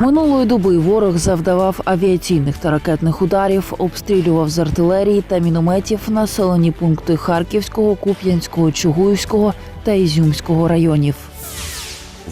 Минулої доби ворог завдавав авіаційних та ракетних ударів, обстрілював з артилерії та мінометів населені пункти Харківського, Куп'янського, Чугуївського та Ізюмського районів.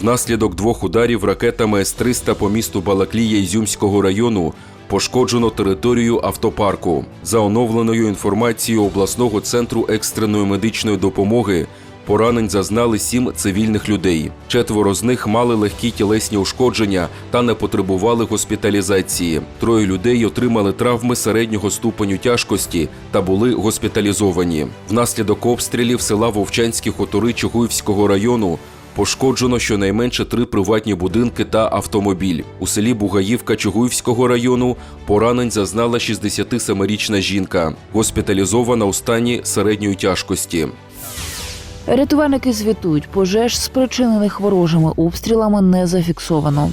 Внаслідок двох ударів ракетами С-300 по місту Балаклія Ізюмського району пошкоджено територію автопарку. За оновленою інформацією обласного центру екстреної медичної допомоги, поранень зазнали сім цивільних людей. Четверо з них мали легкі тілесні ушкодження та не потребували госпіталізації. Троє людей отримали травми середнього ступеню тяжкості та були госпіталізовані. Внаслідок обстрілів села Вовчанські хутори Чугуївського району Пошкоджено щонайменше три приватні будинки та автомобіль. У селі Бугаївка Чугуївського району поранень зазнала 67-річна жінка, госпіталізована у стані середньої тяжкості. Рятувальники звітують, пожеж, спричинених ворожими обстрілами, не зафіксовано.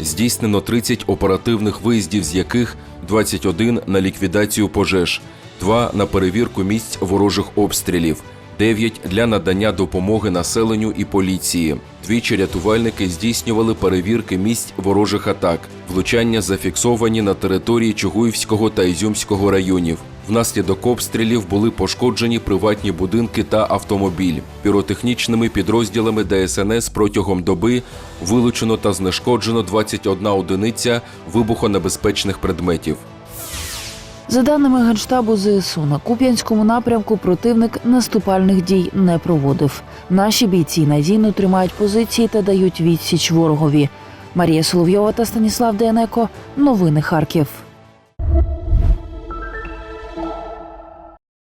Здійснено 30 оперативних виїздів, з яких 21 на ліквідацію пожеж, 2 на перевірку місць ворожих обстрілів, 9 для надання допомоги населенню і поліції. Двічі рятувальники здійснювали перевірки місць ворожих атак. Влучання зафіксовані на території Чугуївського та Ізюмського районів. Внаслідок обстрілів були пошкоджені приватні будинки та автомобіль. Піротехнічними підрозділами ДСНС протягом доби вилучено та знешкоджено 21 одиниця вибухонебезпечних предметів. За даними Генштабу ЗСУ, на Куп'янському напрямку противник наступальних дій не проводив. Наші бійці надійно тримають позиції та дають відсіч ворогові. Марія Соловйова та Станіслав Денеко. Новини Харків.